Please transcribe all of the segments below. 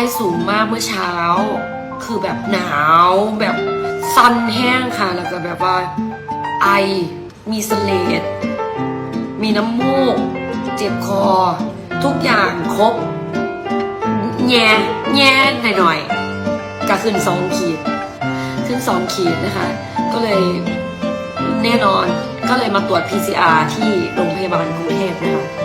ข้สูงมากเมื่อเช้า คือแบบหนาวแบบซันแห้งค่ะ แล้วก็แบบว่าไอ มีเสเลดมีน้ำมูก เจ็บคอ ทุกอย่างครบ แง่แง่หน่อยๆก็ขึ้นสองขีด ขึ้นสองขีดนะคะ ก็เลยแน่นอนก็เลยมาตรวจ PCR ที่โรงพยาบาลกรุงเทพนะคะ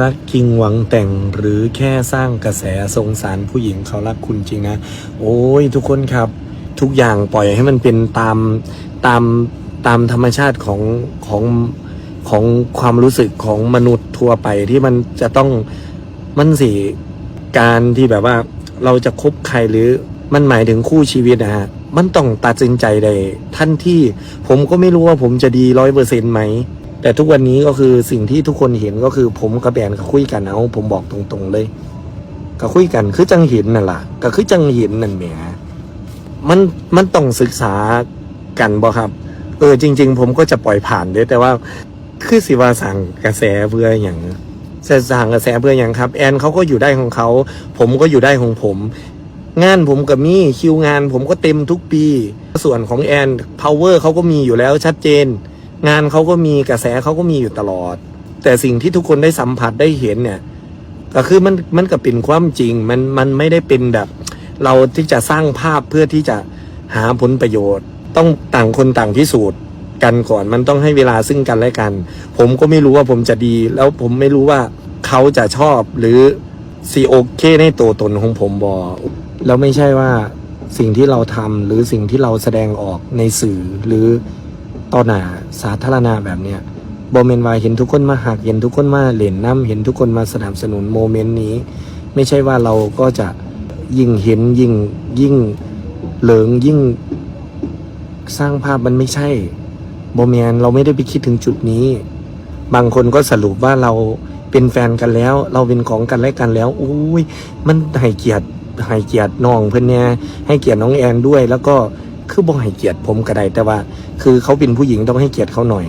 รักจริงหวังแต่งหรือแค่สร้างกระแสสงสารผู้หญิงเขารักคุณจริงนะ โอ้ยทุกคนครับ ทุกอย่างปล่อยให้มันเป็นตามตามตามธรรมชาติของของของความรู้สึกของมนุษย์ทั่วไปที่มันจะต้องมันสิการที่แบบว่า เราจะคบใครหรือมันหมายถึงคู่ชีวิตนะฮะมันต้องตัดสินใจได้ท่านที่ผมก็ไม่รู้ว่าผมจะดีร้อยเปอร์เซ็นต์ไหม แต่ทุกวันนี้ก็คือสิ่งที่ทุกคนเห็นก็คือผมกับแบนก็คุยกันเอาผมบอกตรงๆเลย ก็คุยกันคือจังเห็นนั่นล่ะ ก็คือจังเห็นนั่นแหมมันมันต้องศึกษากันบ่ครับ เออจริง ๆ ผมก็จะปล่อยผ่านเด้แต่ว่าคือสิว่าสั่งกระแสเพื่ออย่างจะสั่งกระแสเพื่ออย่างครับ แอนเขาก็อยู่ได้ของเขาผมก็อยู่ได้ของผม งานผมกับมี่คิวงาน ผมก็เต็มทุกปี ส่วนของแอน power เขาก็มีอยู่แล้วชัดเจน งานเขาก็มีกระแสเขาก็มีอยู่ตลอด แต่สิ่งที่ทุกคนได้สัมผัสได้เห็นเนี่ยก็คือมันมันก็เป็นความจริงมันมันไม่ได้เป็นแบบ เราที่จะสร้างภาพเพื่อที่จะหาผลประโยชน์ ต้องต่างคนต่างพิสูจน์กันก่อนมันต้องให้เวลาซึ่งกันและกัน ผมก็ไม่รู้ว่าผมจะดี แล้วผมไม่รู้ว่าเขาจะชอบหรือซีโอเคในตัวตนของผมบอแล้วไม่ใช่ว่าสิ่งที่เราทำหรือสิ่งที่เราแสดงออกในสื่อหรือ ต่อหน้าสาธารณะแบบเนี้ยบอมเมนวายเห็นทุกคนมาหักเห็นทุกคนมาเล่นน้ำเห็นทุกคนมาสนับสนุนโมเมนต์นี้ ไม่ใช่ว่าเราก็จะยิ่งเห็นยิ่งยิ่งเหลิงยิ่งสร้างภาพมันไม่ใช่บอมแมนเราไม่ได้ไปคิดถึงจุดนี้ บางคนก็สรุปว่าเราเป็นแฟนกันแล้ว เราเป็นของกันและกันแล้วอุ้ยมันให้เกียรติให้เกียรติน้องเพื่อนเนี่ยให้เกียรติน้องแอนด้วยแล้วก็ คือบ่ให้เกียรติผมก็ได้แต่ว่า คือเขาเป็นผู้หญิงต้องให้เกียรติเขาหน่อย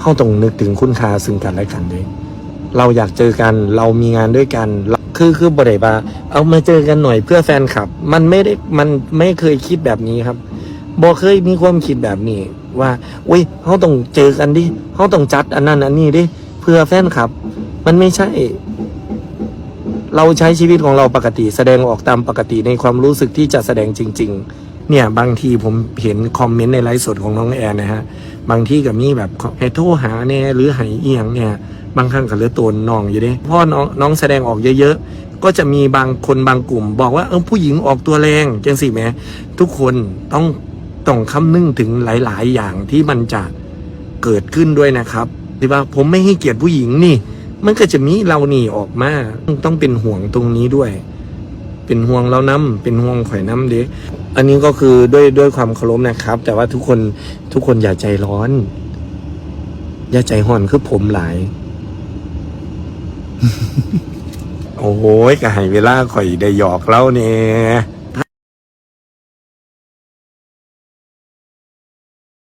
เขาต้องนึกถึงคุณค่าซึ่งกันและกันด้วย เราอยากเจอกันเรามีงานด้วยกัน คือคือบริบาเอามาเจอกันหน่อยเพื่อแฟนคลับ มันไม่ได้มันไม่เคยคิดแบบนี้ครับบอเคยมีความคิดแบบนี้ว่าอุ้ยเขาต้องเจอกันดิเขาต้องจัดอันนั้นอันนี้ดิเพื่อแฟนคลับ มันไม่ใช่ เราใช้ชีวิตของเราปกติ แสดงออกตามปกติในความรู้สึกที่จะแสดงจริง ๆ เนี่ยบางทีผมเห็นคอมเมนต์ในไลฟ์สดของน้องแอนนะฮะ บางที่กับมีแบบให้โทรหาเนี่ยหรือใหายเอียงเนี่ยบางครั้งก็เหลือตัวน้องอยู่ด้เพราะน้องน้องแสดงออกเยอะๆ ก็จะมีบางคนบางกลุ่ม บอกว่าเออผู้หญิงออกตัวแรงจังสิแหมทุกคนต้องต้องคำนึงถึงหลาย ๆ อย่างที่มันจะเกิดขึ้นด้วยนะครับที่ว่าผมไม่ให้เกียรติผู้หญิงนี่ มันก็จะมีเรานี่ออกมาต้องเป็นห่วงตรงนี้ด้วย เป็นห่วงเราน้ำเป็นห่วงข่อยน้ำเด็อันนี้ก็คือด้วยด้วยความเคารพนะครับ แต่ว่าทุกคนทุกคนอย่าใจร้อน อย่าใจห่อนคือผมหลาย โอ้โหก็ให้เวลาข่อยได้หยอกเล่าเนี่ย